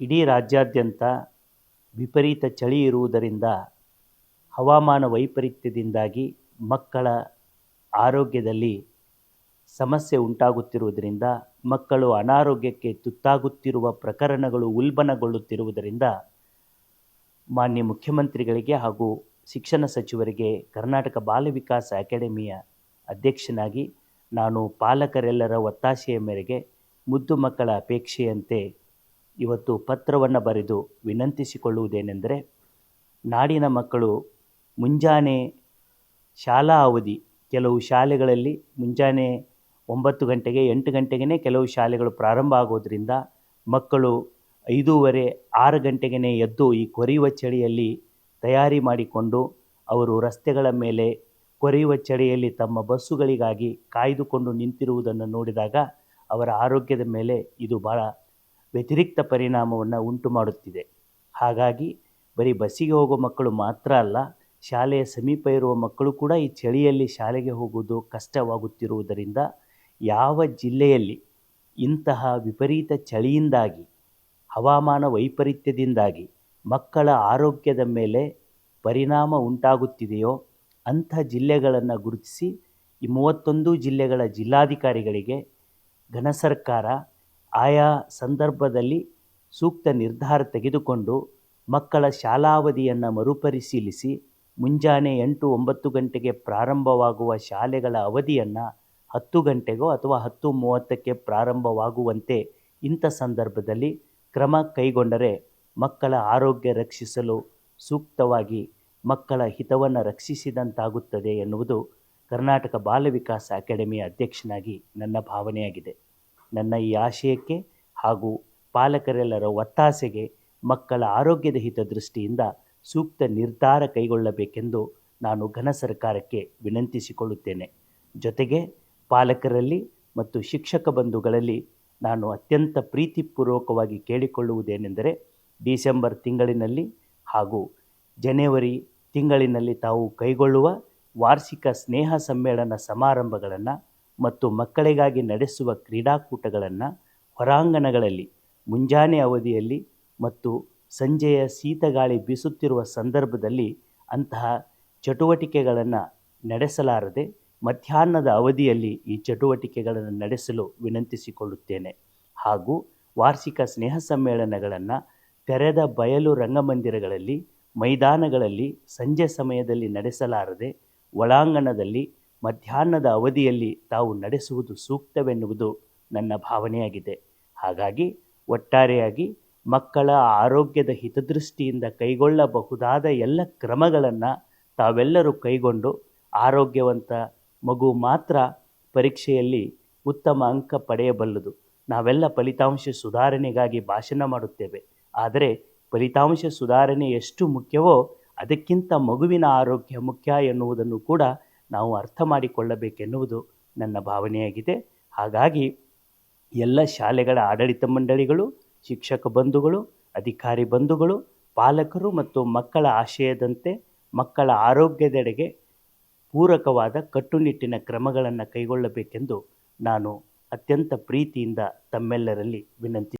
ಇಡೀ ರಾಜ್ಯಾದ್ಯಂತ ವಿಪರೀತ ಚಳಿ ಇರುವುದರಿಂದ ಹವಾಮಾನ ವೈಪರೀತ್ಯದಿಂದಾಗಿ ಮಕ್ಕಳ ಆರೋಗ್ಯದಲ್ಲಿ ಸಮಸ್ಯೆ ಉಂಟಾಗುತ್ತಿರುವುದರಿಂದ, ಮಕ್ಕಳು ಅನಾರೋಗ್ಯಕ್ಕೆ ತುತ್ತಾಗುತ್ತಿರುವ ಪ್ರಕರಣಗಳು ಉಲ್ಬಣಗೊಳ್ಳುತ್ತಿರುವುದರಿಂದ ಮಾನ್ಯ ಮುಖ್ಯಮಂತ್ರಿಗಳಿಗೆ ಹಾಗೂ ಶಿಕ್ಷಣ ಸಚಿವರಿಗೆ ಕರ್ನಾಟಕ ಬಾಲ ವಿಕಾಸ ಅಕಾಡೆಮಿಯ ಅಧ್ಯಕ್ಷನಾಗಿ ನಾನು ಪಾಲಕರೆಲ್ಲರ ಒತ್ತಾಸೆಯ ಮೇರೆಗೆ ಮುದ್ದು ಮಕ್ಕಳ ಅಪೇಕ್ಷೆಯಂತೆ ಇವತ್ತು ಪತ್ರವನ್ನು ಬರೆದು ವಿನಂತಿಸಿಕೊಳ್ಳುವುದೇನೆಂದರೆ, ನಾಡಿನ ಮಕ್ಕಳು ಮುಂಜಾನೆ ಶಾಲಾ ಅವಧಿ, ಕೆಲವು ಶಾಲೆಗಳಲ್ಲಿ ಮುಂಜಾನೆ ಒಂಬತ್ತು ಗಂಟೆಗೆ ಎಂಟು ಗಂಟೆಗೇ ಕೆಲವು ಶಾಲೆಗಳು ಪ್ರಾರಂಭ ಆಗೋದರಿಂದ ಮಕ್ಕಳು ಐದೂವರೆ ಆರು ಗಂಟೆಗೇ ಎದ್ದು ಈ ಕೊರೆಯುವ ಚಳಿಯಲ್ಲಿ ತಯಾರಿ ಮಾಡಿಕೊಂಡು ಅವರು ರಸ್ತೆಗಳ ಮೇಲೆ ಕೊರೆಯುವ ಚಳಿಯಲ್ಲಿ ತಮ್ಮ ಬಸ್ಸುಗಳಿಗಾಗಿ ಕಾಯ್ದುಕೊಂಡು ನಿಂತಿರುವುದನ್ನು ನೋಡಿದಾಗ ಅವರ ಆರೋಗ್ಯದ ಮೇಲೆ ಇದು ಭಾಳ ವ್ಯತಿರಿಕ್ತ ಪರಿಣಾಮವನ್ನು ಉಂಟು ಮಾಡುತ್ತಿದೆ. ಹಾಗಾಗಿ ಬರೀ ಬಸ್ಸಿಗೆ ಹೋಗೋ ಮಕ್ಕಳು ಮಾತ್ರ ಅಲ್ಲ, ಶಾಲೆಯ ಸಮೀಪ ಇರುವ ಮಕ್ಕಳು ಕೂಡ ಈ ಚಳಿಯಲ್ಲಿ ಶಾಲೆಗೆ ಹೋಗುವುದು ಕಷ್ಟವಾಗುತ್ತಿರುವುದರಿಂದ ಯಾವ ಜಿಲ್ಲೆಯಲ್ಲಿ ಇಂತಹ ವಿಪರೀತ ಚಳಿಯಿಂದಾಗಿ, ಹವಾಮಾನ ವೈಪರೀತ್ಯದಿಂದಾಗಿ ಮಕ್ಕಳ ಆರೋಗ್ಯದ ಮೇಲೆ ಪರಿಣಾಮ ಉಂಟಾಗುತ್ತಿದೆಯೋ ಅಂಥ ಜಿಲ್ಲೆಗಳನ್ನು ಗುರುತಿಸಿ ಈ ಮೂವತ್ತೊಂದು ಜಿಲ್ಲೆಗಳ ಜಿಲ್ಲಾಧಿಕಾರಿಗಳಿಗೆ ಘನ ಸರ್ಕಾರ ಆಯಾ ಸಂದರ್ಭದಲ್ಲಿ ಸೂಕ್ತ ನಿರ್ಧಾರ ತೆಗೆದುಕೊಂಡು ಮಕ್ಕಳ ಶಾಲಾವಧಿಯನ್ನು ಮರುಪರಿಶೀಲಿಸಿ ಮುಂಜಾನೆ ಎಂಟು ಒಂಬತ್ತು ಗಂಟೆಗೆ ಪ್ರಾರಂಭವಾಗುವ ಶಾಲೆಗಳ ಅವಧಿಯನ್ನು ಹತ್ತು ಗಂಟೆಗೋ ಅಥವಾ ಹತ್ತು ಮೂವತ್ತಕ್ಕೆ ಪ್ರಾರಂಭವಾಗುವಂತೆ ಇಂಥ ಸಂದರ್ಭದಲ್ಲಿ ಕ್ರಮ ಕೈಗೊಂಡರೆ ಮಕ್ಕಳ ಆರೋಗ್ಯ ರಕ್ಷಿಸಲು ಸೂಕ್ತವಾಗಿ ಮಕ್ಕಳ ಹಿತವನ್ನು ರಕ್ಷಿಸಿದಂತಾಗುತ್ತದೆ ಎನ್ನುವುದು ಕರ್ನಾಟಕ ಬಾಲ ವಿಕಾಸ ಅಕಾಡೆಮಿಯ ಅಧ್ಯಕ್ಷನಾಗಿ ನನ್ನ ಭಾವನೆಯಾಗಿದೆ. ನನ್ನ ಈ ಆಶಯಕ್ಕೆ ಹಾಗೂ ಪಾಲಕರೆಲ್ಲರ ಒತ್ತಾಸೆಗೆ ಮಕ್ಕಳ ಆರೋಗ್ಯದ ಹಿತದೃಷ್ಟಿಯಿಂದ ಸೂಕ್ತ ನಿರ್ಧಾರ ಕೈಗೊಳ್ಳಬೇಕೆಂದು ನಾನು ಘನ ಸರ್ಕಾರಕ್ಕೆ ವಿನಂತಿಸಿಕೊಳ್ಳುತ್ತೇನೆ. ಜೊತೆಗೆ ಪಾಲಕರಲ್ಲಿ ಮತ್ತು ಶಿಕ್ಷಕ ಬಂಧುಗಳಲ್ಲಿ ನಾನು ಅತ್ಯಂತ ಪ್ರೀತಿಪೂರ್ವಕವಾಗಿ ಕೇಳಿಕೊಳ್ಳುವುದೇನೆಂದರೆ ಡಿಸೆಂಬರ್ ತಿಂಗಳಿನಲ್ಲಿ ಹಾಗೂ ಜನವರಿ ತಿಂಗಳಿನಲ್ಲಿ ತಾವು ಕೈಗೊಳ್ಳುವ ವಾರ್ಷಿಕ ಸ್ನೇಹ ಸಮ್ಮೇಳನ ಸಮಾರಂಭಗಳನ್ನು ಮತ್ತು ಮಕ್ಕಳಿಗಾಗಿ ನಡೆಸುವ ಕ್ರೀಡಾಕೂಟಗಳನ್ನು ಹೊರಾಂಗಣಗಳಲ್ಲಿ, ಮುಂಜಾನೆ ಅವಧಿಯಲ್ಲಿ ಮತ್ತು ಸಂಜೆಯ ಶೀತಗಾಳಿ ಬೀಸುತ್ತಿರುವ ಸಂದರ್ಭದಲ್ಲಿ ಅಂತಹ ಚಟುವಟಿಕೆಗಳನ್ನು ನಡೆಸಲಾರದೆ ಮಧ್ಯಾಹ್ನದ ಅವಧಿಯಲ್ಲಿ ಈ ಚಟುವಟಿಕೆಗಳನ್ನು ನಡೆಸಲು ವಿನಂತಿಸಿಕೊಳ್ಳುತ್ತೇನೆ. ಹಾಗೂ ವಾರ್ಷಿಕ ಸ್ನೇಹ ಸಮ್ಮೇಳನಗಳನ್ನು ತೆರೆದ ಬಯಲು ರಂಗಮಂದಿರಗಳಲ್ಲಿ, ಮೈದಾನಗಳಲ್ಲಿ ಸಂಜೆ ಸಮಯದಲ್ಲಿ ನಡೆಸಲಾರದೆ ಒಳಾಂಗಣದಲ್ಲಿ ಮಧ್ಯಾಹ್ನದ ಅವಧಿಯಲ್ಲಿ ತಾವು ನಡೆಸುವುದು ಸೂಕ್ತವೆನ್ನುವುದು ನನ್ನ ಭಾವನೆಯಾಗಿದೆ. ಹಾಗಾಗಿ ಒಟ್ಟಾರೆಯಾಗಿ ಮಕ್ಕಳ ಆರೋಗ್ಯದ ಹಿತದೃಷ್ಟಿಯಿಂದ ಕೈಗೊಳ್ಳಬಹುದಾದ ಎಲ್ಲ ಕ್ರಮಗಳನ್ನು ತಾವೆಲ್ಲರೂ ಕೈಗೊಂಡು ಆರೋಗ್ಯವಂತ ಮಗು ಮಾತ್ರ ಪರೀಕ್ಷೆಯಲ್ಲಿ ಉತ್ತಮ ಅಂಕ ಪಡೆಯಬಲ್ಲದು. ನಾವೆಲ್ಲ ಫಲಿತಾಂಶ ಸುಧಾರಣೆಗಾಗಿ ಭಾಷಣ ಮಾಡುತ್ತೇವೆ. ಆದರೆ ಫಲಿತಾಂಶ ಸುಧಾರಣೆ ಎಷ್ಟು ಮುಖ್ಯವೋ ಅದಕ್ಕಿಂತ ಮಗುವಿನ ಆರೋಗ್ಯ ಮುಖ್ಯ ಎನ್ನುವುದನ್ನು ಕೂಡ ನಾವು ಅರ್ಥ ಮಾಡಿಕೊಳ್ಳಬೇಕೆನ್ನುವುದು ನನ್ನ ಭಾವನೆಯಾಗಿದೆ. ಹಾಗಾಗಿ ಎಲ್ಲ ಶಾಲೆಗಳ ಆಡಳಿತ ಮಂಡಳಿಗಳು, ಶಿಕ್ಷಕ ಬಂಧುಗಳು, ಅಧಿಕಾರಿ ಬಂಧುಗಳು, ಪಾಲಕರು ಮತ್ತು ಮಕ್ಕಳ ಆಶಯದಂತೆ ಮಕ್ಕಳ ಆರೋಗ್ಯದೆಡೆಗೆ ಪೂರಕವಾದ ಕಟ್ಟುನಿಟ್ಟಿನ ಕ್ರಮಗಳನ್ನು ಕೈಗೊಳ್ಳಬೇಕೆಂದು ನಾನು ಅತ್ಯಂತ ಪ್ರೀತಿಯಿಂದ ತಮ್ಮೆಲ್ಲರಲ್ಲಿ ವಿನಂತಿ